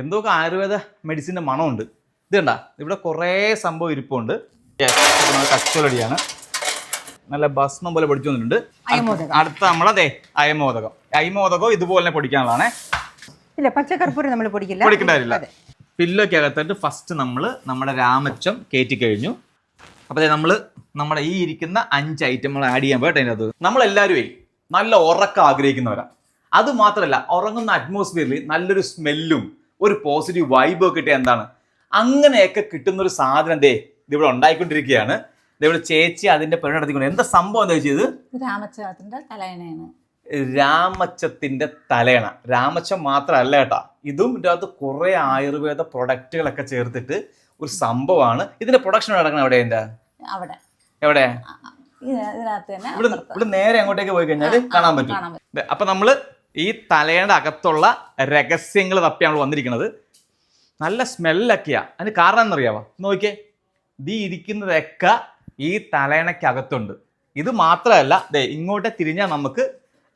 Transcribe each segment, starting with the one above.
എന്തൊക്കെ ആയുർവേദ മെഡിസിന്റെ മണമുണ്ട്. ഇത് കണ്ട ഇവിടെ കുറേ സംഭവം ഇരിപ്പുണ്ട്. കച്ചോലടിയാണ് നല്ല ഭസ്മം പോലെ പൊടിച്ചു വന്നിട്ടുണ്ട്. അടുത്ത നമ്മളതേ അയമോദകം. അയമോദകം ഇതുപോലെ തന്നെ പൊടിക്കാനുള്ളതാണേ. ഇല്ല പച്ചക്കർപ്പൂരം നമ്മൾ പൊടിക്കില്ല. പൊടിക്കേണ്ടതില്ല അതെ. പില്ലൊക്കെ അകത്തായിട്ട് ഫസ്റ്റ് നമ്മൾ നമ്മുടെ രാമച്ചം കയറ്റി കഴിഞ്ഞു. അപ്പോൾ നമ്മൾ നമ്മുടെ ഈ ഇരിക്കുന്ന അഞ്ച് ഐറ്റം നമ്മൾ ആഡ് ചെയ്യാൻ പോയിട്ട് അതിനകത്ത് നമ്മളെല്ലാവരും നല്ല ഉറക്കം ആഗ്രഹിക്കുന്നവരാ. അത് മാത്രമല്ല ഉറങ്ങുന്ന അറ്റ്മോസ്ഫിയറിൽ നല്ലൊരു സ്മെല്ലും ഒരു പോസിറ്റീവ് വൈബും ഒക്കെ കിട്ടിയ എന്താണ്? അങ്ങനെയൊക്കെ കിട്ടുന്ന ഒരു സാധനം ദേ ഇതിവിടെ ഉണ്ടായിക്കൊണ്ടിരിക്കുകയാണ്. ഇവിടെ ചേച്ചി അതിന്റെ പരിപാടി നടത്തിക്കൊണ്ട് എന്താ സംഭവം എന്താ ചെയ്ത് രാമച്ചത്തിന്റെ തലയണയാണ്. രാമച്ചത്തിന്റെ തലയണ. രാമച്ചം മാത്രമല്ല കേട്ടാ ഇതും ഇതിന്റെ അകത്ത് കുറെ ആയുർവേദ പ്രൊഡക്റ്റുകളൊക്കെ ചേർത്തിട്ട് ഒരു സംഭവമാണ്. ഇതിന്റെ പ്രൊഡക്ഷൻ നടക്കണം എവിടെ എന്റെ അവിടെ. എവിടെ? ഇവിടെ ഇവിടെ നേരെ അങ്ങോട്ടേക്ക് പോയി കഴിഞ്ഞാൽ കാണാൻ പറ്റും. അപ്പൊ നമ്മൾ ഈ തലയുടെ അകത്തുള്ള രഹസ്യങ്ങൾ തപ്പിയാണ് വന്നിരിക്കുന്നത്. നല്ല സ്മെല്ലൊക്കെയാ. അതിന് കാരണം എന്നറിയാവോ? നോക്കിയേ. ദീ ഇരിക്കുന്നതൊക്കെ ഈ തലയണയ്ക്കകത്തുണ്ട് ഇത് മാത്രമല്ല ദേ ഇങ്ങോട്ട് തിരിഞ്ഞാൽ നമുക്ക്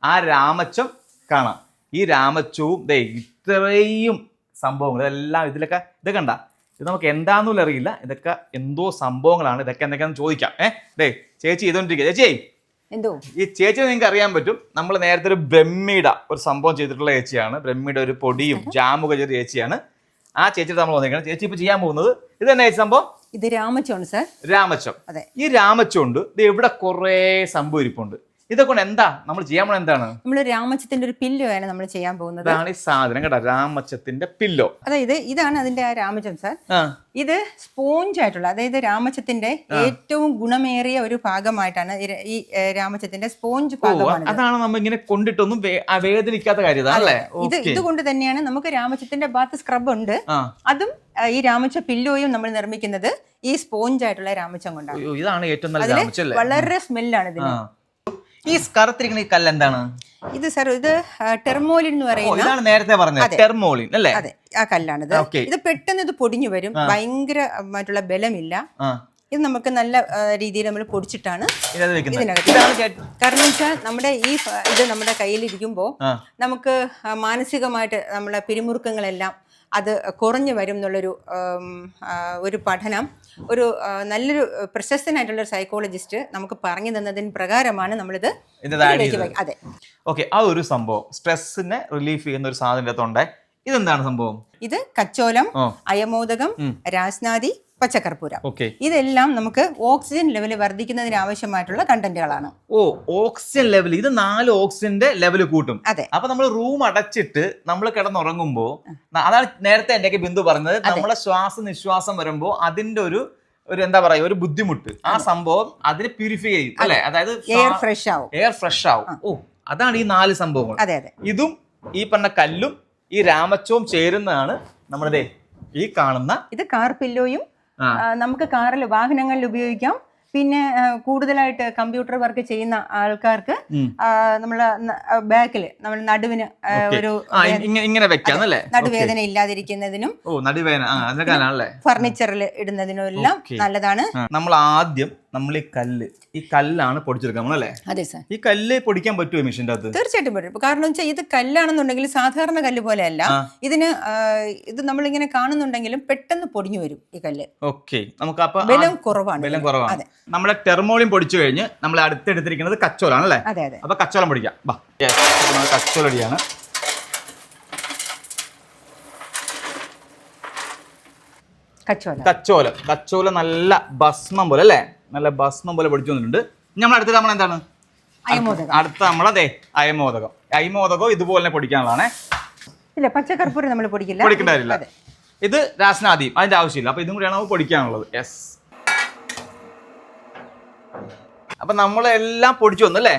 ആ രാമച്ചം കാണാം. ഈ രാമച്ചവും ദേ ഇത്രയും സംഭവങ്ങൾ ഇതെല്ലാം ഇതിലൊക്കെ ഇത് കണ്ട. ഇത് നമുക്ക് എന്താണെന്നുള്ള അറിയില്ല ഇതൊക്കെ എന്തോ സംഭവങ്ങളാണ്. ഇതൊക്കെ എന്തൊക്കെയാണെന്ന് ചോദിക്കാം. ഏ? ദേ ചേച്ചി ചെയ്തോണ്ടിരിക്കുക ചേച്ചി എന്തോ? ഈ ചേച്ചി നിങ്ങൾക്ക് അറിയാൻ പറ്റും. നമ്മൾ നേരത്തെ ഒരു ബ്രഹ്മിട ഒരു സംഭവം ചെയ്തിട്ടുള്ള ചേച്ചിയാണ്. ബ്രഹ്മിയുടെ ഒരു പൊടിയും ജാമുക ചെയ്ത ചേച്ചിയാണ്. ആ ചേച്ചിയുടെ നമ്മൾ വന്നിരിക്കുന്നത് ചേച്ചി ഇപ്പൊ ചെയ്യാൻ പോകുന്നത് ഇത് തന്നെ ചേച്ചി സംഭവം? ഇത് രാമച്ചോണ്ട് സർ. രാമച്ചം അതെ. ഈ രാമച്ചോണ്ട് ഇത് ഇവിടെ കുറേ സംഭവം ഇരിപ്പുണ്ട്. ഇതൊക്കെ കൊണ്ട് എന്താ? നമ്മൾ ചെയ്യാൻ പോണ എന്താണ്? നമ്മൾ രാമച്ചത്തിന്റെ ഒരു പില്ലോ ആണ് നമ്മൾ ചെയ്യാൻ പോകുന്നത്. ഇതാണ് ഈ സാധനം കേട്ടോ രാമച്ചത്തിന്റെ പില്ലോ അതായത് ഇതാണ് അതിന്റെ ആ രാമച്ചം സാർ ഇത് സ്പോഞ്ച് ആയിട്ടുള്ള അതായത് രാമച്ചത്തിന്റെ ഏറ്റവും ഗുണമേറിയ ഒരു ഭാഗമായിട്ടാണ് ഈ ര- ഈ ഏ, രാമച്ചത്തിന്റെ സ്പോഞ്ച് ഓ ഭാഗമാണ് അതാണ് നമ്മൾ ഇങ്ങനെ കൊണ്ടിട്ടൊന്നും വേ- ആ, വേദനിക്കാത്ത കാര്യം അല്ലേ? ഇത് ഓക്കെ. ഇതുകൊണ്ട് തന്നെയാണ് നമുക്ക് രാമച്ചത്തിന്റെ ബാത്ത് സ്ക്രബ് ഉണ്ട്. ആ. അതും ആ, ഈ രാമച്ച പില്ലോയും നമ്മൾ നിർമ്മിക്കുന്നത് ഈ സ്പോഞ്ച് ആയിട്ടുള്ള രാമച്ചം കൊണ്ടാണ്. അയ്യോ, ഇതാണ് ഏറ്റവും നല്ല അതിൽ വളരെ സ്മെല്ലാണ് ഇതിന്. ആ. ഈ സ്കറുത്തിരിക്കുന്ന ഈ കല്ല് എന്താണ് ഇത് സർ ഇത് ടെർമോലിൻ എന്ന് പറയുന്ന ഇതാണ് നേരത്തെ പറഞ്ഞത്. ടെർമോളിൻ അല്ലേ? അതെ ആ കല്ലാണിത്. ഇത് പെട്ടെന്ന് ഇത് പൊടിഞ്ഞു വരും. ഭയങ്കര മറ്റുള്ള ബലമില്ല. ഇത് നമുക്ക് നല്ല രീതിയിൽ നമ്മൾ പൊടിച്ചിട്ടാണ് ഇതിനകത്ത് കാരണം വെച്ചാൽ നമ്മുടെ ഈ ഇത് നമ്മുടെ കയ്യിലിരിക്കുമ്പോൾ നമുക്ക് മാനസികമായിട്ട് നമ്മളെ പിരിമുറുക്കങ്ങളെല്ലാം അത് കുറഞ്ഞു വരും എന്നുള്ളൊരു ഒരു പഠനം ഒരു നല്ലൊരു പ്രശസ്തനായിട്ടുള്ള ഒരു സൈക്കോളജിസ്റ്റ് നമുക്ക് പറഞ്ഞു തന്നതിന് പ്രകാരമാണ് നമ്മളിത് അതെ. ഓക്കെ ആ ഒരു സംഭവം സ്ട്രെസ്സിനെ റിലീഫ് ചെയ്യുന്ന ഒരു സാധനം ഇതെന്താണ് സംഭവം? ഇത് കച്ചോലം അയമോദകം. രാസ്നാദി പച്ചക്കർപ്പൂരം. ഓക്കെ. ഇതെല്ലാം നമുക്ക് ഓക്സിജൻ ലെവൽ വർദ്ധിക്കുന്നതിന് ആവശ്യമായിട്ടുള്ള കണ്ടന്റുകളാണ്. ഓ ഓക്സിജൻ ലെവൽ ഇത് നാല് ഓക്സിജന്റെ ലെവൽ കൂട്ടും. അതെ. അപ്പൊ നമ്മൾ റൂം അടച്ചിട്ട് നമ്മൾ കിടന്നുറങ്ങുമ്പോ അതാണ് നേരത്തെ എന്റെയൊക്കെ ബിന്ദു പറഞ്ഞത്. നമ്മളെ ശ്വാസ നിശ്വാസം വരുമ്പോ അതിന്റെ ഒരു ഒരു എന്താ പറയാ ഒരു ബുദ്ധിമുട്ട്. ആ സംഭവം അതിനെ പ്യൂരിഫൈ ചെയ്യും അല്ലെ? അതായത് എയർ ഫ്രഷ് ആവും. എയർ ഫ്രഷ് ആവും. ഓ അതാണ് ഈ നാല് സംഭവങ്ങൾ. അതെ അതെ. ഇതും ഈ പറഞ്ഞ കല്ലും ഈ രാമച്ചവും ചേരുന്നതാണ് നമ്മുടെ ഈ കാണുന്ന ഇത് കാർ പില്ലോയും ആ. ആ, നമുക്ക് കാറിൽ വാഹനങ്ങളിൽ ഉപയോഗിക്കാം. പിന്നെ കൂടുതലായിട്ട് കമ്പ്യൂട്ടർ വർക്ക് ചെയ്യുന്ന ആൾക്കാർക്ക് നമ്മൾ നമ്മളെ ബാക്കിൽ നമ്മൾ നടുവിന് ഒരു ഇങ്ങനെ വെക്കാന്നല്ലേ നടുവേദന ഇല്ലാതിരിക്കുന്നതിനും ഫർണിച്ചറിൽ ഇടുന്നതിനും എല്ലാം നല്ലതാണ്. നമ്മൾ ആദ്യം നമ്മൾ ഈ കല്ല്. ഈ കല്ലാണ് പൊടിച്ചെടുക്കുന്നത് നമ്മളല്ലേ അതെ സാർ. ഈ കല്ല് പൊടിക്കാൻ പറ്റുമോ മെഷീന്റെ അകത്ത്? തീർച്ചയായിട്ടും പറ്റും കാരണം വെച്ചാൽ ഇത് കല്ലാണെന്നുണ്ടെങ്കിൽ സാധാരണ കല്ല് പോലെയല്ല. അല്ല ഇതിന് ഇത് നമ്മളിങ്ങനെ കാണുന്നുണ്ടെങ്കിലും പെട്ടെന്ന് പൊടിഞ്ഞു വരും ഈ കല്ല്. ഓക്കെ. നമുക്ക് അപ്പൊ ബലം കുറവാണ്. ബലം കുറവാണ്. അതെ. നമ്മുടെ ടെർമോളിയം പൊടിച്ചു കഴിഞ്ഞ് നമ്മൾ അടുത്തെടുത്തിരിക്കുന്നത് കച്ചോലാണ് അല്ലേ? അതെ അതെ. അപ്പൊ കച്ചോലം പൊടിക്കാം. വാ. കച്ചോലടിയാണ്. കച്ചോല. കച്ചോലം. കച്ചോലം നല്ല ഭസ്മം പോലെ അല്ലേ? നല്ല ഭസ്മം പോലെ പഠിച്ചു വന്നിട്ടുണ്ട്. നമ്മൾ അടുത്തത് നമ്മൾ എന്താണ്? അടുത്ത നമ്മളതെ അയമോദകം അയമോദകം ഇതുപോലെ തന്നെ പൊടിക്കാനുള്ളതാണ്. ഇല്ല പച്ചക്കർപ്പൂരം നമ്മൾ പൊടിക്കില്ല. ഇത് രാസനാദിയും അതിന്റെ ആവശ്യമില്ല. അപ്പൊ ഇതും കൂടിയാണ് നമുക്ക് പൊടിക്കാനുള്ളത്. യെസ് അപ്പൊ നമ്മളെല്ലാം പൊടിച്ചു വന്നു അല്ലേ?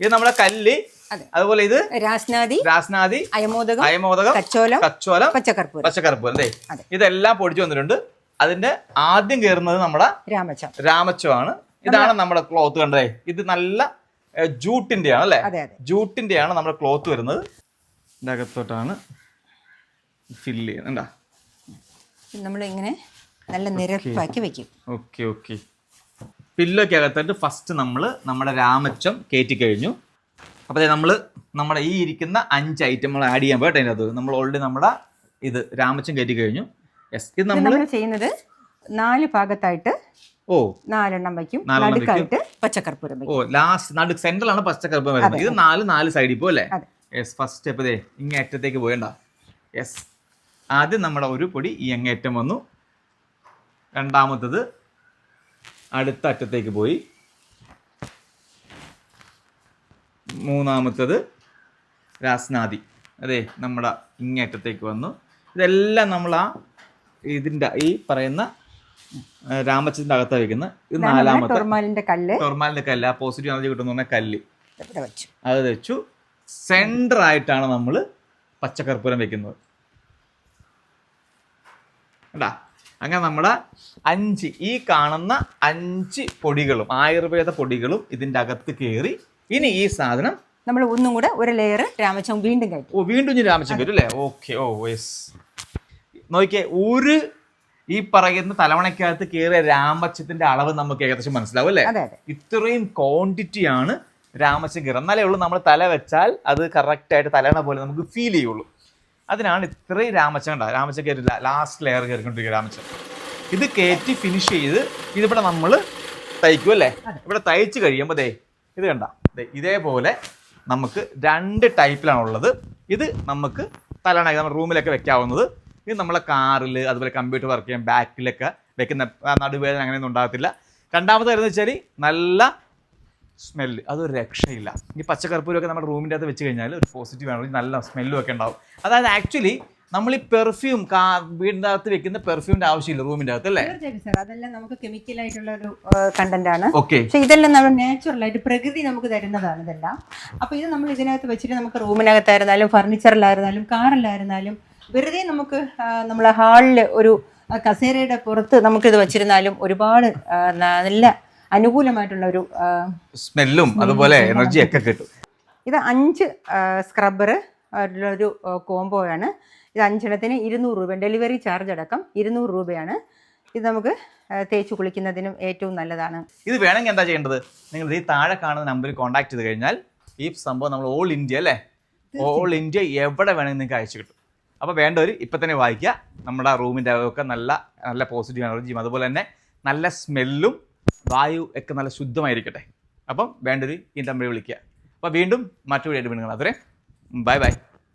ഇത് നമ്മുടെ കല്ല് അതെ. അതുപോലെ ഇത് രാസ്നാദി രാസനാദി അയമോദകം അയമോദകം കച്ചോലം കച്ചോലം പച്ചക്കർപ്പൂരം. പച്ചക്കർപ്പൂരം. അല്ലേ. ഇതെല്ലാം പൊടിച്ചു വന്നിട്ടുണ്ട്. അതിന്റെ ആദ്യം കയറുന്നത് നമ്മുടെ രാമച്ചം. രാമച്ചമാണ് ഇതാണ് നമ്മുടെ ക്ലോത്ത് കണ്ടേ ഇത് നല്ല ജൂട്ടിന്റെ ആണ് അല്ലേ? ജൂട്ടിന്റെ ആണ് നമ്മുടെ ക്ലോത്ത് വരുന്നത്. ഇതിന്റെ അകത്തോട്ടാണ് ഫില്ല് ചെയ്യുന്നുണ്ടാ നമ്മൾ ഇങ്ങനെ നല്ല നിരപ്പാക്കി വെക്കും. ഓക്കെ ഓക്കെ പില്ലൊക്കെ അകത്തായിട്ട് ഫസ്റ്റ് നമ്മൾ നമ്മുടെ രാമച്ചം കയറ്റി കഴിഞ്ഞു. അപ്പോൾ നമ്മൾ നമ്മുടെ ഈ ഇരിക്കുന്ന അഞ്ച് ഐറ്റം നമ്മൾ ആഡ് ചെയ്യാൻ പോയിട്ട് അതിനകത്ത് നമ്മൾ ഓൾറെഡി നമ്മുടെ ഇത് രാമച്ചം കയറ്റി കഴിഞ്ഞു. ഇത് നമ്മൾ ചെയ്യുന്നത് നാല് ഭാഗത്തായിട്ട് ഓ. നാലെണ്ണം വയ്ക്കും. നടുക്കായിട്ട് പച്ചക്കർപ്പൂരം ഓ ലാസ്റ്റ് നടു സെന്ററിലാണ് പച്ചക്കറുപ്പ് വരുന്നത്. ഇത് നാല് നാല് സൈഡിൽ പോലെ അല്ലേ. യെസ് ഫസ്റ്റ് സ്റ്റെപ്പ് ഇതേ ഇങ്ങേറ്റത്തേക്ക് പോയണ്ട. യെസ് ആദ്യം നമ്മുടെ ഒരു പൊടി ഈ അങ്ങേറ്റം വന്നു. രണ്ടാമത്തത് അടുത്ത അറ്റത്തേക്ക് പോയി. മൂന്നാമത്തത് രാസ്നാദി. അതെ നമ്മുടെ ഇങ്ങേറ്റത്തേക്ക് വന്നു. ഇതെല്ലാം നമ്മൾ ആ ഇതിന്റെ ഈ പറയുന്ന രാമച്ചതിന്റെ അകത്ത് വെക്കുന്ന ഇത് നാലാമത്തെ ടൊർമാലിന്റെ കല്ല്. ടൊർമാലിന്റെ കല്ല്. ആ പോസിറ്റീവ് എനർജി കിട്ടുന്ന കല്ല്. അത് വെച്ചു. സെന്റർ ആയിട്ടാണ് നമ്മൾ പച്ചക്കർപ്പൂരം വെക്കുന്നത്. കേട്ടാ അങ്ങനെ നമ്മുടെ അഞ്ച് ഈ കാണുന്ന അഞ്ച് പൊടികളും ആയുർവേദ പൊടികളും ഇതിന്റെ അകത്ത് കയറി ഇനി ഈ സാധനം നമ്മൾ ഒന്നും കൂടെ ഒരു ലെയർ രാമച്ചം വീണ്ടും കഴിക്കും ഓ വീണ്ടും രാമച്ചം വരും അല്ലേ? ഓക്കെ ഓ യെസ് നോക്കിയേ ഒരു ഈ പറയുന്ന തലവണയ്ക്കകത്ത് കയറിയ രാമച്ചത്തിന്റെ അളവ് നമുക്ക് ഏകദേശം മനസ്സിലാവും അല്ലേ? ഇത്രയും ക്വാണ്ടിറ്റി ആണ് രാമച്ചൻ കീറ എന്നാലേ ഉള്ളൂ നമ്മൾ തല വെച്ചാൽ അത് കറക്റ്റ് ആയിട്ട് തലയണ പോലെ നമുക്ക് ഫീൽ ചെയ്യുള്ളൂ. അതിനാണ് ഇത്രയും രാമച്ചൻ കണ്ട രാമച്ചൻ കയറി ലാസ്റ്റ് ലെയർ കയറിക്കൊണ്ടിരിക്കുക രാമച്ചൻ. ഇത് കയറ്റി ഫിനിഷ് ചെയ്ത് ഇതിവിടെ നമ്മൾ തയ്ക്കും അല്ലേ? ഇവിടെ തയ്ച്ച് കഴിയുമ്പോൾ ദേ ഇത് കണ്ട. ഇതേപോലെ നമുക്ക് രണ്ട് ടൈപ്പിലാണുള്ളത് ഇത് നമുക്ക് തലണ നമ്മുടെ റൂമിലൊക്കെ വെക്കാവുന്നത്. ഇത് നമ്മളെ കാറിൽ അതുപോലെ കമ്പ്യൂട്ടർ വർക്ക് ചെയ്യാൻ ബാക്കിലൊക്കെ വെക്കുന്ന നടുവേദന അങ്ങനെയൊന്നും ഉണ്ടാകത്തില്ല. രണ്ടാമത് വരുന്നത് വെച്ചാൽ നല്ല സ്മെല്ല് അതൊരു രക്ഷയില്ല. ഈ പച്ചക്കർപ്പൂരമൊക്കെ നമ്മുടെ റൂമിന്റെ അകത്ത് വെച്ച് കഴിഞ്ഞാൽ ഒരു പോസിറ്റീവ് ആണ്. നല്ല സ്മെല്ലും ഒക്കെ ഉണ്ടാവും. അതായത് ആക്ച്വലി നമ്മൾ ഈ പെർഫ്യൂം വീടിന്റെ അകത്ത് വെക്കുന്ന പെർഫ്യൂമിന്റെ ആവശ്യമില്ല റൂമിന്റെ അകത്ത് അല്ലേ അതെല്ലാം നമുക്ക് കെമിക്കൽ ആയിട്ടുള്ള ഒരു കണ്ടന്റ് ആണ്. പക്ഷെ ഇതെല്ലാം നമ്മൾ നാച്ചുറൽ ആയിട്ട് പ്രകൃതി നമുക്ക് തരുന്നതാണ് ഇതെല്ലാം. അപ്പൊ ഇത് നമ്മൾ ഇതിനകത്ത് വെച്ചിട്ട് നമുക്ക് റൂമിനകത്തായിരുന്നാലും ഫർണിച്ചറിലായിരുന്നാലും കാറിലായിരുന്നാലും വെറുതെ നമുക്ക് നമ്മളെ ഹാളിൽ ഒരു കസേരയുടെ പുറത്ത് നമുക്കിത് വെച്ചിരുന്നാലും ഒരുപാട് നല്ല അനുകൂലമായിട്ടുള്ള ഒരു സ്മെല്ലും അതുപോലെ എനർജി ഒക്കെ കിട്ടും. ഇത് അഞ്ച് സ്ക്രബ്ബർ ഒരു കോംബോ ആണ്. ഇത് അഞ്ചെണ്ണത്തിന് ഇരുന്നൂറ് രൂപ ഡെലിവറി ചാർജ് അടക്കം ഇരുന്നൂറ് രൂപയാണ്. ഇത് നമുക്ക് തേച്ച് കുളിക്കുന്നതിനും ഏറ്റവും നല്ലതാണ്. ഇത് വേണമെങ്കിൽ എന്താ ചെയ്യേണ്ടത്? നിങ്ങൾ ഈ താഴെ കാണുന്ന നമ്പറിൽ കോൺടാക്ട് ചെയ്ത് കഴിഞ്ഞാൽ ഈ സംഭവം നമ്മൾ ഓൾ ഇന്ത്യ അല്ലേ? ഓൾ ഇന്ത്യ എവിടെ വേണമെങ്കിൽ നിങ്ങൾക്ക് അയച്ചു കിട്ടും. അപ്പോൾ വേണ്ടവർ ഇപ്പം തന്നെ വായിക്കുക. നമ്മുടെ റൂമിന്റെ അകമൊക്കെ നല്ല നല്ല പോസിറ്റീവ് എനർജിയും അതുപോലെ തന്നെ നല്ല സ്മെല്ലും വായു ഒക്കെ നല്ല ശുദ്ധമായിരിക്കട്ടെ. അപ്പം വേണ്ടൊരു ഈ നമ്പറിൽ വിളിക്കുക. അപ്പോൾ വീണ്ടും മറ്റൊരു വീഡിയോ വീണ്ടും അതുവരെ ബൈ ബൈ